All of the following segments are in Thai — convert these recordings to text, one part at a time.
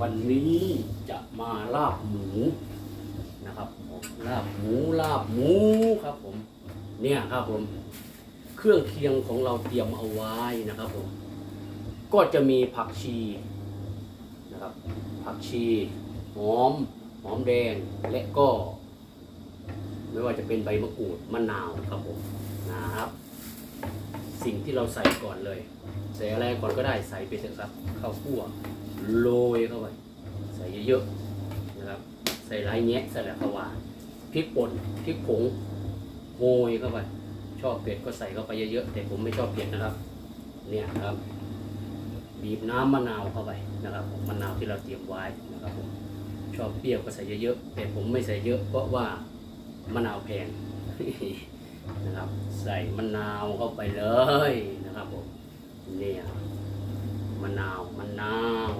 วันนี้จะมาลาบหมูนะครับลาบหมูลาบหมูครับผม เนี่ยครับผม เครื่องเคียงของเราเตรียมเอาไว้นะครับผม ก็จะมีผักชีนะครับ ผักชีหอมหอมแดงและก็ ไม่ว่าจะเป็นใบมะกรูดมะนาวครับผมนะครับ สิ่งที่เราใส่ก่อนเลย ใส่อะไรก่อนก็ได้ใส่ไปเถอะครับข้าวคั่วโรยเข้าไปใส่เยอะๆนะครับ ใส่หลายแงะใส่แหละขาวาพริกป่นพริกผงโรยเข้าไปชอบเผ็ดก็ใส่เข้าไปเยอะๆแต่ผมไม่ชอบเผ็ดนะครับ เนี่ยครับบีบน้ำมะนาวเข้าไปนะครับมะนาวที่เราเตรียมไว้นะครับผมชอบเปรี้ยวก็ใส่เยอะๆแต่ผมไม่ใส่เยอะ เพราะว่ามะนาวแพง นะครับ ใส่มะนาวเข้าไปเลยนะครับผมเนี่ยมะนาวมะนาว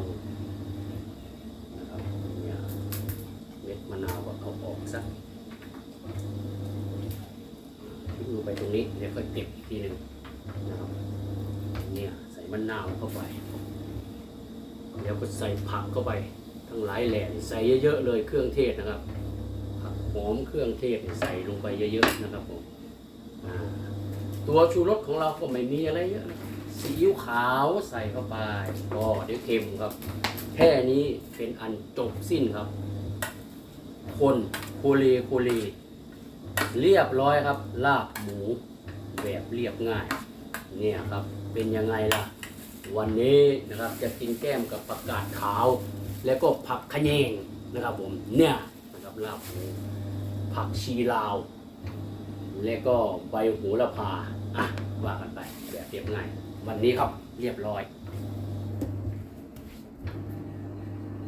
นะครับเนี่ยเม็ดมะนาวก็เอาออกซะทิ้งลงไปตรงนี้เดี๋ยวค่อยเก็บอีกทีหนึ่งนะครับเนี่ยใส่มะนาวเข้าไปแล้วก็ใส่ผักเข้าไป ทั้งหลายแหล่ใส่เยอะๆเลยเครื่องเทศนะครับผักหอมเครื่องเทศใส่ลงไปเยอะๆนะครับผม ตัวชูรสของเราก็ไม่มีอะไรเยอะนะซีอิ๊วขาวใส่เข้าไปก็เดี๋ยวเค็มครับ แค่นี้เป็นอันจบสิ้นครับ คนโคเลโคเลเรียบร้อยครับ ลาบหมูแบบเรียบง่าย เนี่ยครับเป็นยังไงล่ะ วันนี้นะครับจะกินแก้มกับผักกาดขาว แล้วก็ผักขะแยงนะครับผมเนี่ยนะครับลาบหมูผักชีลาว และก็ใบโหูระพาอะว่ากันไปแบบเรียบง่าย วันนี้ครับเรียบร้อย